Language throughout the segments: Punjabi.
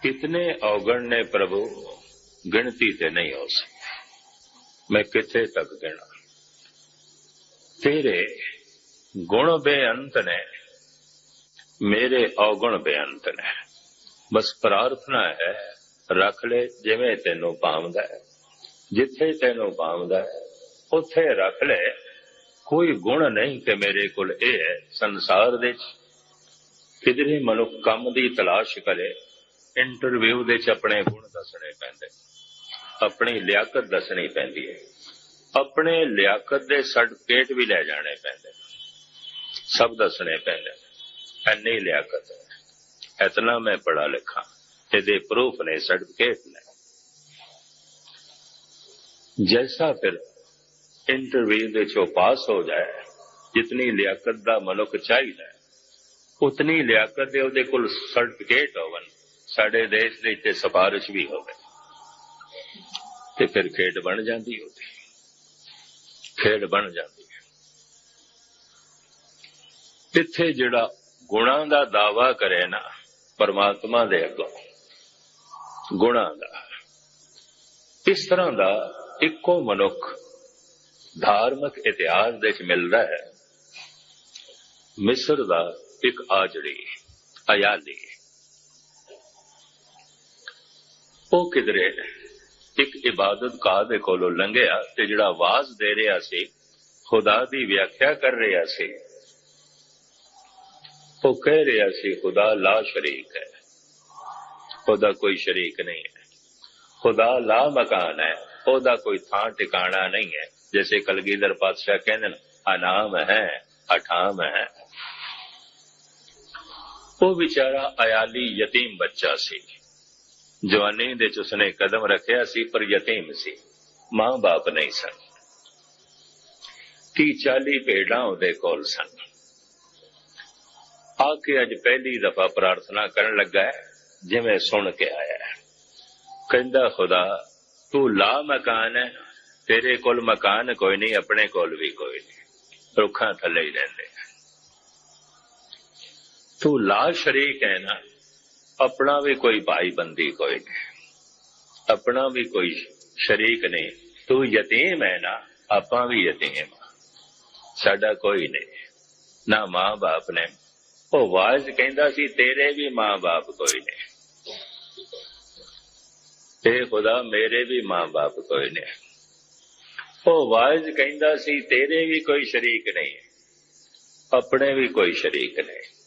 कितने अवगण ने प्रभु गिनती ते नहीं हो सकती मैं किथे तक गिना तेरे गुण बेअंत ने ਮੇਰੇ ਔਗਣ ਬੇਅੰਤ ਨੇ ਬਸ ਪ੍ਰਾਰਥਨਾ ਹੈ ਰੱਖ ਲੈ ਜਿਵੇਂ ਤੈਨੂੰ ਪਾਉਂਦਾ ਹੈ ਜਿੱਥੇ ਤੈਨੂੰ ਪਾਉਂਦਾ ਹੈ ਉੱਥੇ ਰੱਖ ਲੈ ਕੋਈ ਗੁਣ ਨਹੀਂ ਕਿ ਮੇਰੇ ਕੋਲ ਇਹ ਹੈ ਸੰਸਾਰ ਦੇ ਕਿਧਰੇ ਮਨੁੱਖ ਕੰਮ ਦੀ ਤਲਾਸ਼ ਕਰੇ ਇੰਟਰਵਿਊ ਦੇ ਚ ਆਪਣੇ ਗੁਣ ਦੱਸਣੇ ਪੈਂਦੇ। ਆਪਣੀ ਲਿਆਕਤ ਦੱਸਣੀ ਪੈਂਦੀ ਹੈ। ਆਪਣੇ ਲਿਆਕਤ ਦੇ ਸਰਟੀਫਿਕੇਟ ਵੀ ਲੈ ਜਾਣੇ ਪੈਂਦੇ। ਸਭ ਦੱਸਣੇ ਪੈਂਦੇ। ਐਨੀ ਲਿਆਕਤ ਹੈ। ਇਤਨਾ ਮੈਂ ਪੜਾ ਲਿਖਾ। ਇਹਦੇ ਪ੍ਰੂਫ ਨੇ ਸਰਟੀਫਿਕੇਟ ਨੇ। ਜੈਸਾ ਫਿਰ ਇੰਟਰਵਿਊ ਦੇ ਚੋਂ ਪਾਸ ਹੋ ਜਾਏ, ਜਿਤਨੀ ਲਿਆਕਤ ਦਾ ਮਨੁੱਖ ਚਾਹੀਦਾ ਉਤਨੀ ਲਿਆਕਤ ਦੇ ਉਹਦੇ ਕੋਲ ਸਰਟੀਫਿਕੇਟ ਹੋਵਨ ਸਾਡੇ ਦੇਸ਼ ਦੇ ਇੱਥੇ ਸਪਾਰਿਸ਼ ਵੀ ਹੋਵੇ ਤੇ ਫਿਰ ਖੇਡ ਬਣ ਜਾਂਦੀ ਉਹਦੀ ਖੇਡ ਬਣ ਜਾਂਦੀ ਹੈ। ਇੱਥੇ ਜਿਹੜਾ ਗੁਣਾਂ ਦਾ ਦਾਵਾ ਕਰੇ ਨਾ, ਪਰਮਾਤਮਾ ਦੇ ਅੱਗੋਂ, ਗੁਣਾਂ ਦਾ, ਇਸ ਤਰ੍ਹਾਂ ਦਾ ਇੱਕੋ ਮਨੁੱਖ ਧਾਰਮਿਕ ਇਤਿਹਾਸ ਦੇ ਵਿੱਚ ਮਿਲਦਾ ਹੈ। ਮਿਸਰ ਦਾ ਇੱਕ ਆਜੜੀ, ਅਯਾਲੀ ਉਹ ਕਿਧਰੇ ਇੱਕ ਇਬਾਦਤ ਕਾ ਦੇ ਕੋਲੋਂ ਲੰਘਿਆ ਤੇ ਜਿਹੜਾ ਆਵਾਜ਼ ਦੇ ਰਿਹਾ ਸੀ, ਖੁਦਾ ਦੀ ਵਿਆਖਿਆ ਕਰ ਰਿਹਾ ਸੀ। ਉਹ ਕਹਿ ਰਿਹਾ ਸੀ, ਖੁਦਾ ਲਾ ਸ਼ਰੀਕ ਹੈ। ਖੁਦਾ ਕੋਈ ਸ਼ਰੀਕ ਨਹੀਂ ਹੈ। ਖੁਦਾ ਲਾ ਮਕਾਨ ਹੈ। ਉਹਦਾ ਕੋਈ ਥਾਂ ਟਿਕਾਣਾ ਨਹੀਂ ਹੈ। ਜੈਸੇ ਕਲਗੀਧਰ ਪਾਤਸ਼ਾਹ ਕਹਿੰਦੇ ਨੇ, ਅਨਾਮ ਹੈ, ਅਠਾਮ ਹੈ। ਉਹ ਵਿਚਾਰਾ ਅਯਾਲੀ ਯਤੀਮ ਬੱਚਾ ਸੀ। ਜਵਾਨੀ ਦੇ ਚ ਉਸਨੇ ਕਦਮ ਰੱਖਿਆ ਸੀ, ਪਰ ਯਤੀਮ ਸੀ। ਮਾਂ ਬਾਪ ਨਹੀਂ ਸਨ। ਤੀ 40 ਭੇਡਾਂ ਉਹਦੇ ਕੋਲ ਸਨ। ਆ ਕੇ ਅੱਜ ਪਹਿਲੀ ਦਫਾ ਪ੍ਰਾਰਥਨਾ ਕਰਨ ਲੱਗਾ ਹੈ, ਜਿਵੇਂ ਸੁਣ ਕੇ ਆਇਆ ਹੈ। ਕਹਿੰਦਾ, ਖੁਦਾ, ਤੂੰ ਲਾ ਮਕਾਨ ਹੈ। ਤੇਰੇ ਕੋਲ ਮਕਾਨ ਕੋਈ ਨਹੀਂ, ਆਪਣੇ ਕੋਲ ਵੀ ਕੋਈ ਨਹੀਂ। ਰੁੱਖਾਂ ਥੱਲੇ ਹੀ ਰਹਿੰਦੇ ਤੂੰ ਲਾ ਸ਼ਰੀਕ ਹੈ ਨਾ। ਆਪਣਾ ਵੀ ਕੋਈ ਭਾਈ ਬੰਦੀ ਕੋਈ ਨਹੀਂ। ਆਪਣਾ ਵੀ ਕੋਈ ਸ਼ਰੀਕ ਨਹੀਂ। ਤੂੰ ਯਤੀਮ ਹੈ ਨਾ, ਆਪਾਂ ਵੀ ਯਤੀਮ ਸਾਡਾ ਕੋਈ ਨਹੀਂ। ਨਾ ਮਾਂ ਬਾਪ ਨੇ। ਉਹ ਵਾਜ ਕਹਿੰਦਾ ਸੀ, ਤੇਰੇ ਵੀ ਮਾਂ ਬਾਪ ਕੋਈ ਨਹੀਂ। ਤੇ ਖੁਦਾ, ਮੇਰੇ ਵੀ ਮਾਂ ਬਾਪ ਕੋਈ ਨਹੀਂ। ਉਹ ਵਾਜ ਕਹਿੰਦਾ ਸੀ, ਤੇਰੇ ਵੀ ਕੋਈ ਸ਼ਰੀਕ ਨਹੀਂ। ਆਪਣੇ ਵੀ ਕੋਈ ਸ਼ਰੀਕ ਨਹੀਂ।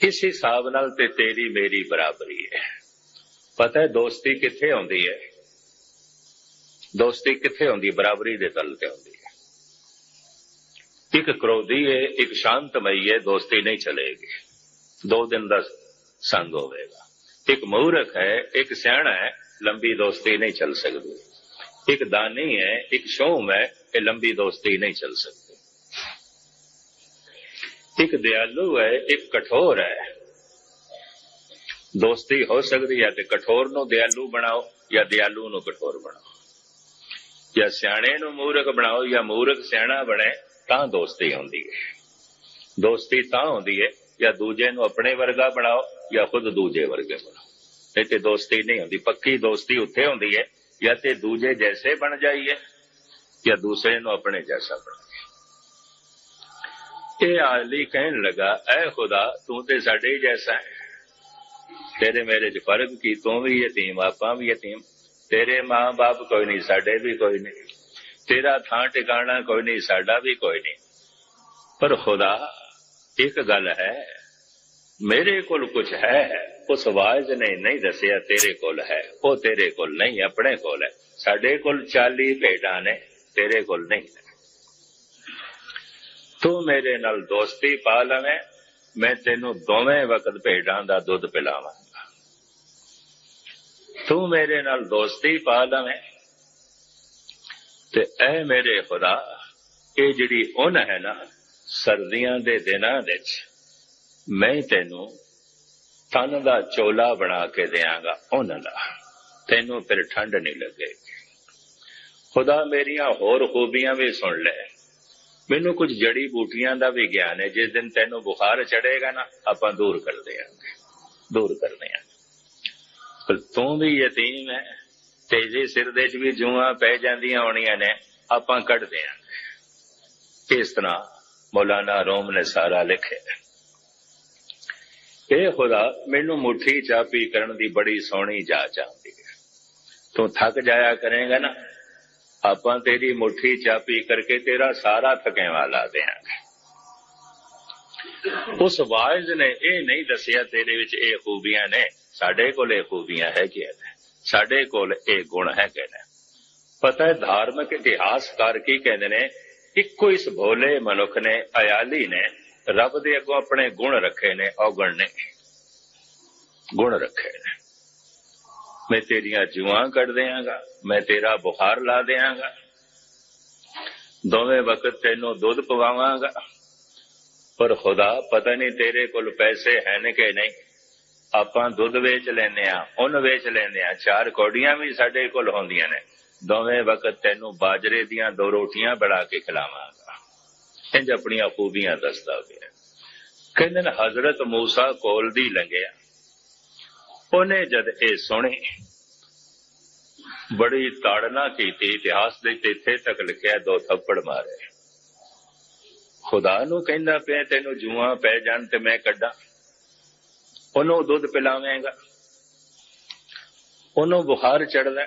ਇਸ ਹਿਸਾਬ ਨਾਲ ਤੇ ਤੇਰੀ ਮੇਰੀ ਬਰਾਬਰੀ ਹੈ। ਪਤਾ ਹੈ ਦੋਸਤੀ ਕਿੱਥੇ ਆਉਂਦੀ ਹੈ? ਦੋਸਤੀ ਕਿੱਥੇ ਹੁੰਦੀ ਬਰਾਬਰੀ ਦੇ ਤਲ ਤੇ ਆਉਂਦੀ ਹੈ। ਇੱਕ ਕ੍ਰੋਧੀ ਹੈ, ਇੱਕ ਸ਼ਾਂਤਮਈ ਹੈ, ਦੋਸਤੀ ਨਹੀਂ ਚਲੇਗੀ। ਦੋ ਦਿਨ ਦਾ ਸੰਗ ਹੋਵੇਗਾ। ਇੱਕ ਮੂਰਖ ਹੈ, ਇੱਕ ਸਿਆਣਾ ਹੈ, ਲੰਬੀ ਦੋਸਤੀ ਨਹੀਂ ਚੱਲ ਸਕਦੀ। ਇੱਕ ਦਾਨੀ ਹੈ, ਇੱਕ ਸ਼ੋਮ ਹੈ, ਇਹ ਲੰਬੀ ਦੋਸਤੀ ਨਹੀਂ ਚੱਲ ਸਕਦੀ। ਇੱਕ ਦਿਆਲੂ ਹੈ, ਇੱਕ ਕਠੋਰ ਹੈ। ਦੋਸਤੀ ਹੋ ਸਕਦੀ ਹੈ ਤੇ ਕਠੋਰ ਨੂੰ ਦਿਆਲੂ ਬਣਾਓ ਜਾਂ ਦਿਆਲੂ ਨੂੰ ਕਠੋਰ ਬਣਾਓ। ਜਾਂ ਸਿਆਣੇ ਨੂੰ ਮੂਰਖ ਬਣਾਓ ਜਾਂ ਮੂਰਖ ਸਿਆਣਾ ਬਣੇ, ਤਾਂ ਦੋਸਤੀ ਹੁੰਦੀ ਹੈ। ਦੋਸਤੀ ਤਾਂ ਹੁੰਦੀ ਹੈ, ਜਾਂ ਦੂਜੇ ਨੂੰ ਆਪਣੇ ਵਰਗਾ ਬਣਾਓ ਜਾਂ ਖੁਦ ਦੂਜੇ ਵਰਗੇ ਬਣਾਓ। ਇਹ ਤੇ ਦੋਸਤੀ ਨਹੀਂ ਹੁੰਦੀ, ਪੱਕੀ ਦੋਸਤੀ ਉੱਥੇ ਹੁੰਦੀ ਹੈ, ਜਾਂ ਤੇ ਦੂਜੇ ਜੈਸੇ ਬਣ ਜਾਈਏ, ਜਾਂ ਦੂਸਰੇ ਨੂੰ ਆਪਣੇ ਜੈਸਾ ਬਣਾਈਏ ਇਹ ਆਦਲੀ ਕਹਿਣ ਲੱਗਾ, ਐ ਖੁਦਾ, ਤੂੰ ਤੇ ਸਾਡੇ ਹੀ ਜੈਸਾ ਹੈ। ਤੇਰੇ ਮੇਰੇ ਚ ਫ਼ਰਕ ਕੀ? ਤੂੰ ਵੀ ਯਤੀਮ, ਆਪਾਂ ਵੀ ਯਤੀਮ। ਤੇਰੇ ਮਾਂ-ਬਾਪ ਕੋਈ ਨਹੀਂ, ਸਾਡੇ ਵੀ ਕੋਈ ਨਹੀਂ। ਤੇਰਾ ਥਾਂ ਟਿਕਾਣਾ ਕੋਈ ਨਹੀਂ, ਸਾਡਾ ਵੀ ਕੋਈ ਨਹੀਂ। ਪਰ ਖੁਦਾ, ਇੱਕ ਗੱਲ ਹੈ, ਮੇਰੇ ਕੋਲ ਕੁਝ ਹੈ, ਉਸ ਆਵਾਜ਼ ਨੇ ਨਹੀਂ ਦੱਸਿਆ ਤੇਰੇ ਕੋਲ ਹੈ। ਉਹ ਤੇਰੇ ਕੋਲ ਨਹੀਂ, ਆਪਣੇ ਕੋਲ ਹੈ। ਸਾਡੇ ਕੋਲ 40 ਭੇਡਾਂ ਨੇ, ਤੇਰੇ ਕੋਲ ਨਹੀਂ ਹੈ। ਤੂੰ ਮੇਰੇ ਨਾਲ ਦੋਸਤੀ ਪਾ ਲਵੇਂ, ਮੈਂ ਤੈਨੂੰ ਦੋਵੇਂ ਵਕਤ ਭੇਡਾਂ ਦਾ ਦੁੱਧ ਪਿਲਾਵਾਂਗਾ। ਤੂੰ ਮੇਰੇ ਨਾਲ ਦੋਸਤੀ ਪਾ ਲਵੇਂ ਤੇ ਐ ਮੇਰੇ ਖੁਦਾ, ਇਹ ਜਿਹੜੀ ਉਨ ਹੈ ਨਾ, ਸਰਦੀਆਂ ਦੇ ਦਿਨਾਂ ਵਿੱਚ, ਮੈਂ ਤੈਨੂੰ ਤਨ ਦਾ ਚੋਲਾ ਬਣਾ ਕੇ ਦਿਆਂਗਾ ਉਹਨਾਂ ਦਾ। ਤੈਨੂੰ ਫਿਰ ਠੰਡ ਨਹੀਂ ਲੱਗੇਗੀ। ਖੁਦਾ ਮੇਰੀਆਂ ਹੋਰ ਖੂਬੀਆਂ ਵੀ ਸੁਣ ਲੈ। ਮੈਨੂੰ ਕੁਝ ਜੜੀ ਬੂਟੀਆਂ ਦਾ ਵੀ ਗਿਆਨ ਹੈ। ਜਿਸ ਦਿਨ ਤੈਨੂੰ ਬੁਖਾਰ ਚੜੇਗਾ ਨਾ, ਆਪਾਂ ਦੂਰ ਕਰ ਦੇਾਂਗੇ ਦੂਰ ਕਰਨੇ ਆ ਪਰ ਤੂੰ ਵੀ ਯਤੀਮ ਹੈ। ਤੇਜੇ ਸਿਰ ਦੇ 'ਚ ਵੀ ਜੂਆਂ ਪੈ ਜਾਂਦੀਆਂ ਹੋਣੀਆਂ ਨੇ, ਆਪਾਂ ਕੱਢਦੇ ਆਂ ਇਸ ਤਰ੍ਹਾਂ ਮੌਲਾਨਾ ਰੋਮ ਨੇ ਸਾਰਾ ਲਿਖਿਆ ਇਹ ਖੁਦਾ ਮੈਨੂੰ ਮੁੱਠੀ ਚਾਪੀ ਕਰਨ ਦੀ ਬੜੀ ਸੋਹਣੀ ਜਾਚ ਆਉਂਦੀ ਹੈ। ਤੂੰ ਥੱਕ ਜਾਇਆ ਕਰੇਗਾ ਨਾ ਆਪਾਂ ਤੇਰੀ ਮੁੱਠੀ ਚਾਪੀ ਕਰਕੇ ਤੇਰਾ ਸਾਰਾ ਥਕੇਵਾ ਲਾ ਦੇਾਂਗੇ ਉਸ ਵਾਇਜ਼ ਨੇ ਇਹ ਨਹੀਂ ਦੱਸਿਆ ਤੇਰੇ ਵਿੱਚ ਇਹ ਖੂਬੀਆਂ ਨੇ, ਸਾਡੇ ਕੋਲ ਇਹ ਖੂਬੀਆਂ ਹੈਗੀਆਂ ਨੇ, ਸਾਡੇ ਕੋਲ ਇਹ ਗੁਣ ਹੈਗੇ ਨੇ। ਪਤਾ ਹੈ, ਧਾਰਮਿਕ ਇਤਿਹਾਸਕਾਰ ਕੀ ਕਹਿੰਦੇ ਨੇ, ਇੱਕੋ ਇਸ ਭੋਲੇ ਮਨੁੱਖ ਨੇ, ਅਯਾਲੀ ਨੇ, ਰੱਬ ਦੇ ਅੱਗੋਂ ਆਪਣੇ ਗੁਣ ਰੱਖੇ ਨੇ, ਔਗਣ ਨੇ। ਗੁਣ ਰੱਖੇ ਨੇ। ਮੈਂ ਤੇਰੀਆਂ ਜੂਆਂ ਕੱਢ ਦਿਆਂਗਾ, ਮੈਂ ਤੇਰਾ ਬੁਖਾਰ ਲਾ ਦਿਆਂਗਾ। ਦੋਵੇਂ ਵਕਤ ਤੈਨੂੰ ਦੁੱਧ ਪਵਾਵਾਂਗਾ। ਪਰ ਖੁਦਾ ਪਤਾ ਨਹੀਂ ਤੇਰੇ ਕੋਲ ਪੈਸੇ ਹਨ ਕਿ ਨਹੀਂ। ਆਪਾਂ ਦੁੱਧ ਵੇਚ ਲੈਨੇ ਆ ਉਹਨ ਵੇਚ ਲੈਨੇ ਆ ਚਾਰ ਕੌਡੀਆਂ ਵੀ ਸਾਡੇ ਕੋਲ ਹੁੰਦੀਆਂ ਨੇ। ਦੋਵੇਂ ਵਕਤ ਤੈਨੂੰ ਬਾਜਰੇ ਦੀਆਂ ਦੋ ਰੋਟੀਆਂ ਬਣਾ ਕੇ ਖਿਲਾਵਾਂਗਾ। ਇੰਜ ਆਪਣੀਆਂ ਖੂਬੀਆਂ ਦੱਸਦਾ ਗਿਆ ਕਹਿੰਦੇ ਨੇ, ਹਜ਼ਰਤ ਮੂਸਾ ਕੋਲ ਦੀ ਲੰਘਿਆ। ਉਹਨੇ ਜਦ ਇਹ ਸੁਣੀ, ਬੜੀ ਤਾੜਨਾ ਕੀਤੀ, ਇਤਿਹਾਸ ਦੇ ਇੱਥੇ ਤੱਕ ਲਿਖਿਆ, ਦੋ ਥੱਪੜ ਮਾਰੇ। ਖੁਦਾ ਨੂੰ ਕਹਿੰਦਾ ਪਿਆ, ਤੈਨੂੰ ਜੂਆਂ ਪੈ ਜਾਣ ਤੇ ਮੈਂ ਕੱਢਾਂ। ਉਹਨੂੰ ਦੁੱਧ ਪਿਲਾਵੇਂਗਾ। ਉਹਨੂੰ ਬੁਖਾਰ ਚੜਦਾ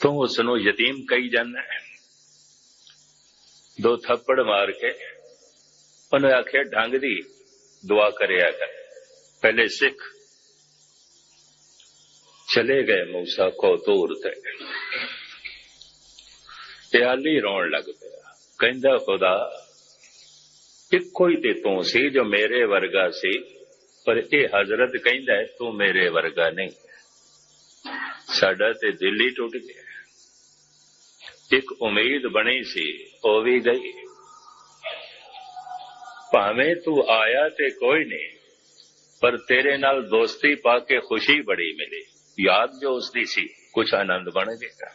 ਤੂੰ ਉਸ ਨੂੰ ਯਤੀਮ ਕਹੀ ਜਾਂਦਾ ਦੋ ਥੱਪੜ ਮਾਰ ਕੇ ਉਹਨੇ ਆਖਿਆ, ਢੰਗ ਦੀ ਦੁਆ ਕਰਿਆ ਕਰ। ਪਹਿਲੇ ਸਿੱਖ ਚਲੇ ਗਏ ਮੂਸਾ ਕੋ ਤੂਰ ਤੇ। ਤੇ ਆਲੀ ਰੋਣ ਲੱਗ ਪਿਆ। ਕਹਿੰਦਾ, ਖੁਦਾ, ਇੱਕੋ ਹੀ ਤੇ ਤੂੰ ਸੀ ਜੋ ਮੇਰੇ ਵਰਗਾ ਸੀ, ਪਰ ਇਹ ਹਜ਼ਰਤ ਕਹਿੰਦਾ ਤੂੰ ਮੇਰੇ ਵਰਗਾ ਨਹੀਂ। ਸਾਡਾ ਤੇ ਦਿਲ ਹੀ ਟੁੱਟ ਗਿਆ। ਇੱਕ ਉਮੀਦ ਬਣੀ ਸੀ, ਉਹ ਵੀ ਗਈ। ਭਾਵੇਂ ਤੂੰ ਆਇਆ ਤੇ ਕੋਈ ਨਹੀਂ ਪਰ ਤੇਰੇ ਨਾਲ ਦੋਸਤੀ ਪਾ ਕੇ ਖੁਸ਼ੀ ਬੜੀ ਮਿਲੀ ਯਾਦ ਜੋ ਉਸਦੀ ਸੀ ਕੁਝ ਆਨੰਦ ਬਣ ਗਿਆ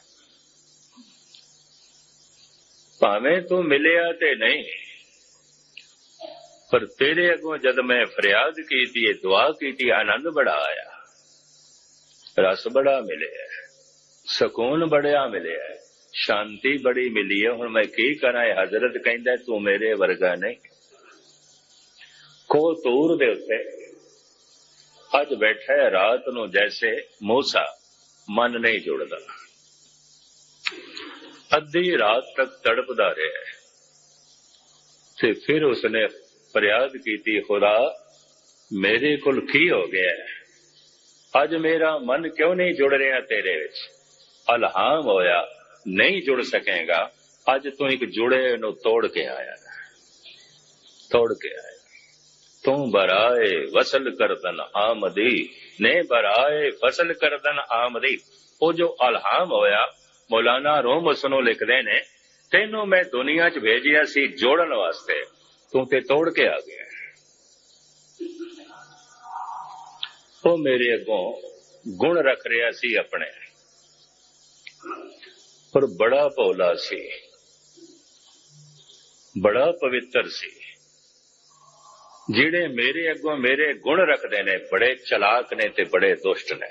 ਭਾਵੇਂ ਤੂੰ ਮਿਲਿਆ ਤੇ ਨਹੀਂ ਪਰ ਤੇਰੇ ਅਗੋਂ ਜਦ ਮੈਂ ਫਰਿਆਦ ਕੀਤੀ ਹੈ ਦੁਆ ਕੀਤੀ ਆਨੰਦ ਬੜਾ ਆਇਆ ਰਸ ਬੜਾ ਮਿਲਿਆ ਸਕੂਨ ਬੜਿਆ ਮਿਲਿਆ ਸ਼ਾਂਤੀ ਬੜੀ ਮਿਲੀ ਹੈ ਹੁਣ ਮੈਂ ਕੀ ਕਰਾਂ ਇਹ ਹਜ਼ਰਤ ਕਹਿੰਦਾ ਤੂੰ ਮੇਰੇ ਵਰਗਾ ਨਹੀਂ ਕੋ ਤੂਰ ਦੇ ਉੱਤੇ ਅੱਜ ਬੈਠਾ ਹੈ ਰਾਤ ਨੂੰ ਜੈਸੇ ਮੂਸਾ, ਮਨ ਨਹੀਂ ਜੁੜਦਾ। ਅੱਧੀ ਰਾਤ ਤੱਕ ਤੜਪਦਾ ਰਿਹਾ ਤੇ ਫਿਰ ਉਸਨੇ ਫਰਿਆਦ ਕੀਤੀ, ਖੁਦਾ, ਮੇਰੇ ਕੋਲ ਕੀ ਹੋ ਗਿਆ ਅੱਜ ਮੇਰਾ ਮਨ ਕਿਉਂ ਨਹੀਂ ਜੁੜ ਰਿਹਾ ਤੇਰੇ ਵਿੱਚ? ਅਲਹਾਮ ਹੋਇਆ, ਨਹੀਂ ਜੁੜ ਸਕੇਗਾ। ਅੱਜ ਤੂੰ ਇੱਕ ਜੁੜੇ ਨੂੰ ਤੋੜ ਕੇ ਆਇਆ ਤੋੜ ਕੇ ਆਇਆ ਤੂੰ ਬਰਾਏ ਵਸਲ ਕਰਦਨ ਆਮਦੀ ਨੇ ਬਰਾਏ ਫਸਲ ਕਰਦਨ ਆਮਦੀ ਉਹ ਜੋ ਅਲਹਾਮ ਹੋਇਆ ਮੌਲਾਨਾ ਰੋਮ ਉਸ ਲਿਖਦੇ ਨੇ ਤੈਨੂੰ ਮੈਂ ਦੁਨੀਆ 'ਚ ਭੇਜਿਆ ਸੀ ਜੋੜਨ ਵਾਸਤੇ ਤੂੰ ਤੇ ਤੋੜ ਕੇ ਆ ਗਿਆ ਉਹ ਮੇਰੇ ਅੱਗੋਂ ਗੁਣ ਰੱਖ ਰਿਹਾ ਸੀ ਆਪਣੇ ਪਰ ਬੜਾ ਭੋਲਾ ਸੀ ਬੜਾ ਪਵਿੱਤਰ ਸੀ ਜਿਹੜੇ ਮੇਰੇ ਅੱਗੋਂ ਮੇਰੇ ਗੁਣ ਰੱਖਦੇ ਨੇ, ਬੜੇ ਚਲਾਕ ਨੇ ਤੇ ਬੜੇ ਦੁਸ਼ਟ ਨੇ।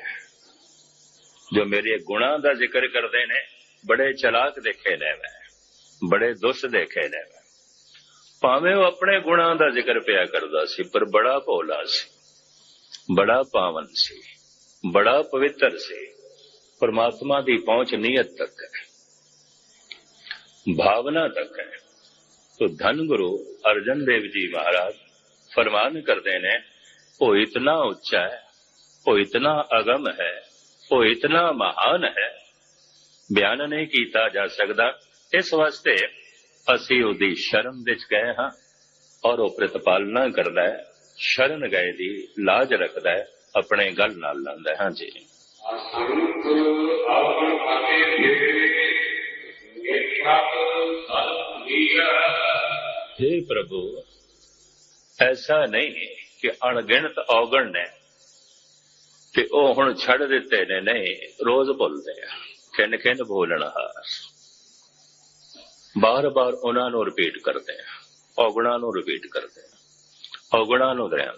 ਜੋ ਮੇਰੇ ਗੁਣਾਂ ਦਾ ਜ਼ਿਕਰ ਕਰਦੇ ਨੇ, ਬੜੇ ਚਲਾਕ ਦੇਖੇ ਨੇ ਮੈਂ, ਬੜੇ ਦੁਸ਼ਟ ਦੇਖੇ ਨੇ ਮੈਂ। ਭਾਵੇਂ ਉਹ ਆਪਣੇ ਗੁਣਾਂ ਦਾ ਜ਼ਿਕਰ ਪਿਆ ਕਰਦਾ ਸੀ, ਪਰ ਬੜਾ ਭੋਲਾ ਸੀ, ਬੜਾ ਪਾਵਨ ਸੀ, ਬੜਾ ਪਵਿੱਤਰ ਸੀ। ਪਰਮਾਤਮਾ ਦੀ ਪਹੁੰਚ ਨੀਅਤ ਤੱਕ ਹੈ, ਭਾਵਨਾ ਤੱਕ ਹੈ। ਤੋ ਧੰਨ ਗੁਰੂ ਅਰਜਨ ਦੇਵ ਜੀ ਮਹਾਰਾਜ फरमान करते ने वो इतना उच्चा है वो इतना अगम है वो इतना महान है ਬਿਆਨ ਨਹੀਂ ਕੀਤਾ ਜਾ ਸਕਦਾ ਇਸ ਵਾਸਤੇ ਅਸੀਂ ਉਹਦੀ ਸ਼ਰਮ ਵਿੱਚ ਗਏ ਹਾਂ ਔਰ ਉਹ ਪ੍ਰਤਪਾਲਨਾ ਕਰਦਾ ਹੈ ਸ਼ਰਨ ਗਏ ਦੀ ਲਾਜ ਰੱਖਦਾ ਹੈ ਆਪਣੇ ਗੱਲ ਨਾਲ ਲਾਂਦਾ ਹਾਂ ਜੀ हे प्रभु ਐਸਾ ਨਹੀਂ ਕਿ ਅਣਗਿਣਤ ਔਗਣ ਨੇ ਤੇ ਉਹ ਹੁਣ ਛੱਡ ਦਿੱਤੇ ਨੇ, ਨਹੀਂ, ਰੋਜ਼ ਭੁੱਲਦੇ ਆ ਕਿੰਨ ਕਿੰਨ ਭੁੱਲਣਾ ਬਾਰ-ਬਾਰ ਉਹਨਾਂ ਨੂੰ ਰਿਪੀਟ ਕਰਦੇ ਆ, ਔਗਣਾ ਨੂੰ ਰਿਪੀਟ ਕਰਦੇ ਆ, ਔਗਣਾ ਨੂੰ ਦਰਿਆ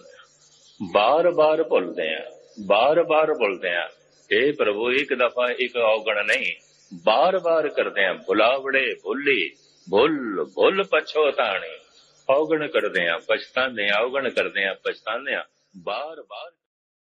ਬਾਰ-ਬਾਰ ਭੁੱਲਦੇ ਆ, ਬਾਰ-ਬਾਰ ਭੁੱਲਦੇ ਆ ਇਹ ਪ੍ਰਭੂ, ਇੱਕ ਦਫਾ ਇੱਕ ਔਗਣ ਨਹੀਂ, ਬਾਰ-ਬਾਰ ਕਰਦੇ ਆ, ਬੁਲਾਵੜੇ ਭੁੱਲੀ ਭੁੱਲ ਭੁੱਲ ਪਛੋਤਾਣੀ ਔਗਣ ਕਰਦੇ ਆ ਪਛਤਾਨੇ ਔਗਣ ਕਰਦੇ ਆ ਪਛਤਾਨੇ ਆ ਬਾਰ ਬਾਰ